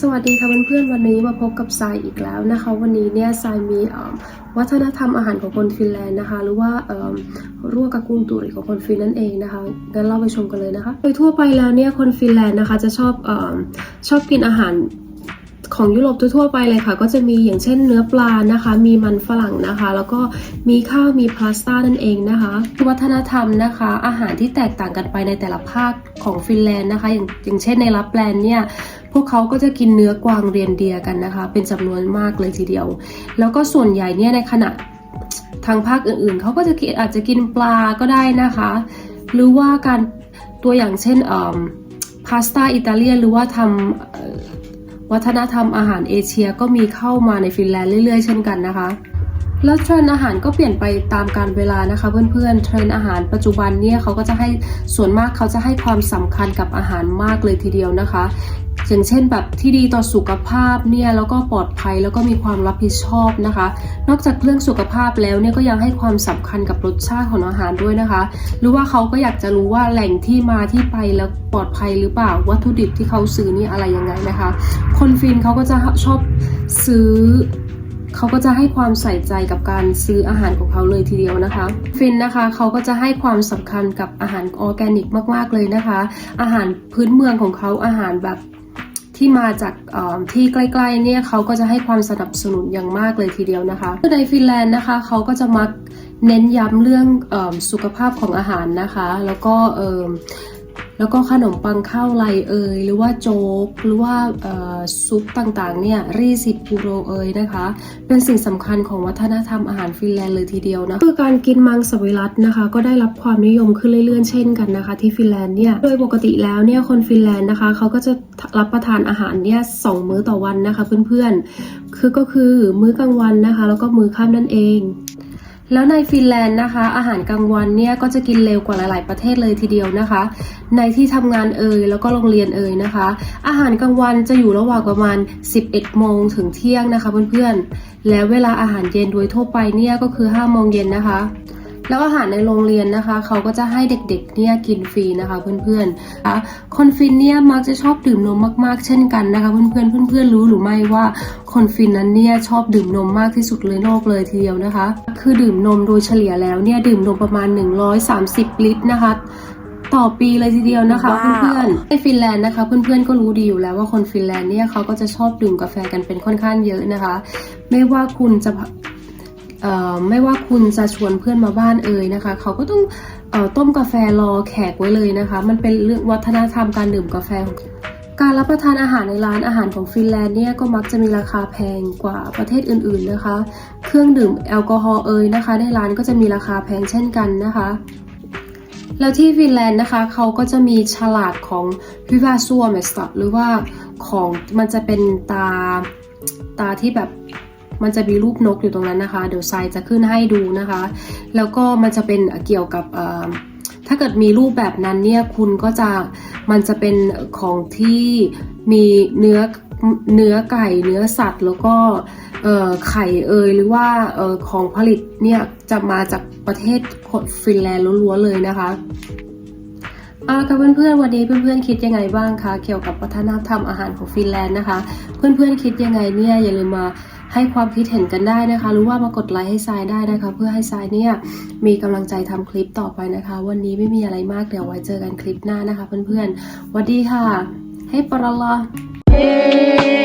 สวัสดีค่ะเพื่อนๆวันนี้มาพบกับทรายอีกแล้วนะคะ วันนี้เนี่ยทรายมีวัฒนธรรมอาหารของคนฟินแลนด์นะคะ หรือว่ารั่วกะกุ้งตุริของคนฟินนั่นเองนะคะงั้นเราไปชมกันเลยนะคะ โดยทั่วไปแล้วเนี่ยคนฟินแลนด์นะคะจะชอบอชอบกินอาหาร ของยุโรปทั่วไปเลยค่ะ ก็จะมีอย่างเช่นเนื้อปลานะคะ มีมันฝรั่งนะคะ แล้วก็มีข้าวมีพาสต้านั่นเองนะคะ วัฒนธรรมนะคะ อาหารที่แตกต่างกันไปในแต่ละภาคของฟินแลนด์นะคะ อย่างอย่างเช่นในลับแลนด์เนี่ยพวกเขาก็จะกินเนื้อกวางเรียนเดียกันนะคะ เป็นจำนวนมากเลยทีเดียว แล้วก็ส่วนใหญ่เนี่ยในขณะทางภาคอื่นๆ เขาก็จะกินอาจจะกินปลาก็ได้นะคะ หรือว่าการตัวอย่างเช่นพาสต้าอิตาเลียนหรือว่าทำ วัฒนธรรมอาหารเอเชียก็มีเข้ามาในฟินแลนด์เรื่อยๆ เช่นกันนะคะ แล้วเทรนด์อาหารก็เปลี่ยนไปตามการเวลานะคะเพื่อนๆเทรนด์อาหารปัจจุบันเนี่ยเขาก็จะให้ส่วนมากเขาจะให้ความสำคัญกับอาหารมากเลยทีเดียวนะคะ อย่างเช่นแบบที่ดีต่อสุขภาพเนี่ยแล้วก็ปลอดภัยแล้วก็มีความรับผิดชอบนะคะ นอกจากเรื่องสุขภาพแล้วเนี่ยก็ยังให้ความสำคัญกับรสชาติของอาหารด้วยนะคะ หรือว่าเขาก็อยากจะรู้ว่าแหล่งที่มาที่ไปแล้วปลอดภัยหรือเปล่าวัตถุดิบที่เขาซื้อนี่อะไรยังไงนะคะ คนฟินเขาก็จะชอบซื้อเขาก็จะให้ความใส่ใจกับการซื้ออาหารของเขาเลยทีเดียวนะคะ ฟินนะคะเขาก็จะให้ความสำคัญกับอาหารออร์แกนิกมาก ๆเลยนะคะ อาหารพื้นเมืองของเขาอาหารแบบ ที่มาจากที่ใกล้ๆเนี่ยเขาก็จะให้ความสนับสนุนอย่างมากเลยทีเดียวนะคะในฟินแลนด์นะคะเขาก็จะมักเน้นย้ำเรื่องอสุขภาพของอาหารนะคะ แล้วก็ แล้วก็ขนมปังข้าวไรเอยหรือว่าโจ๊กหรือว่าซุปต่างๆเนี่ยรีสิบยูโรเอยนะคะ เป็นสิ่งสำคัญของวัฒนธรรมอาหารฟินแลนด์เลยทีเดียวนะคือการกินมังสวิรัตนะคะ ก็ได้รับความนิยมขึ้นเรื่อยๆเช่นกันนะคะ ที่ฟินแลนด์เนี่ยโดยปกติแล้วเนี่ยคนฟินแลนด์นะคะเขาก็จะรับประทานอาหารเนี่ยสองมื้อต่อวันนะคะเพื่อนๆคือก็คือมื้อกลางวันนะคะ แล้วก็มื้อค่ำนั่นเอง แล้วในฟินแลนด์นะคะ อาหารกลางวันเนี่ยก็จะกินเร็วกว่าหลาย ๆ ประเทศเลยทีเดียวนะคะ ในที่ทำงานเอ่ยแล้วก็โรงเรียนเอ่ยนะคะ อาหารกลางวันจะอยู่ระหว่างประมาณ 11 โมงถึงเที่ยงนะคะเพื่อนๆ แล้วเวลาอาหารเย็นโดยทั่วไปเนี่ยก็คือ 5 โมงเย็นนะคะ แล้วอาหารในโรงเรียนนะคะ เขาก็จะให้เด็กๆเนี่ยกินฟรีนะคะเพื่อนๆนะคะคนฟินเนี่ยมักจะชอบดื่มนมมากๆ เช่นกันนะคะเพื่อนๆเพื่อนๆรู้หรือไม่ว่าคนฟินนั้นเนี่ยชอบดื่มนมมากที่สุดเลยโลกเลยทีเดียวนะคะ คือดื่มนมโดยเฉลี่ยแล้วเนี่ยดื่มนมประมาณ 130 ลิตรนะคะต่อปีเลยทีเดียวนะคะว้าวเพื่อนๆในฟินแลนด์นะคะ เพื่อนๆก็รู้ดีอยู่แล้วว่าคนฟินแลนด์เนี่ยเขาก็จะชอบดื่มกาแฟกันเป็นค่อนข้างเยอะนะคะ ไม่ว่าคุณจะเอ่อ ไม่ว่าคุณจะชวนเพื่อนมาบ้านเอ่ยนะคะ เขาก็ต้องอต้มกาแฟรอแขกไว้เลยนะคะ มันเป็นเรื่องวัฒนธรรมการดื่มกาแฟของการรับประทานอาหารในร้านอาหารของฟินแลนด์เนี่ยก็มักจะมีราคาแพงกว่าประเทศอื่นๆนะคะ เครื่องดื่มแอลกอฮอล์เอ่ยนะคะ ในร้านก็จะมีราคาแพงเช่นกันนะคะ แล้วที่ฟินแลนด์นะคะเขาก็จะมีฉลากของพิวาซัวเมสต์หรือว่าของมันจะเป็นตาตาที่แบบ มันจะมีรูปนกอยู่ตรงนั้นนะคะ เดี๋ยวไซจะขึ้นให้ดูนะคะ แล้วก็มันจะเป็นเกี่ยวกับถ้าเกิดมีรูปแบบนั้นเนี่ยคุณก็จะมันจะเป็นของที่มีเนื้อเนื้อไก่เนื้อสัตว์ แล้วก็ไข่เอยหรือว่าออของผลิตเนี่ยจะมาจากประเทศฟินแลนด์ล้วนๆเลยนะคะเอาละค่ะเพื่อนๆวันนี้เพื่อนๆคิดยังไงบ้างคะเกี่ยวกับวัฒนธรรมอาหารของฟินแลนด์นะคะ เพื่อนๆคิดยังไงเนี่ยอย่าลืมมา ให้ความคิดเห็นกันได้นะคะ หรือว่ามากดไลค์ให้ทรายได้นะคะ เพื่อให้ทรายเนี่ยมีกำลังใจทำคลิปต่อไปนะคะ วันนี้ไม่มีอะไรมากเดี๋ยวไว้เจอกันคลิปหน้านะคะ เพื่อนๆสวัสดีค่ะให้ปรลลอ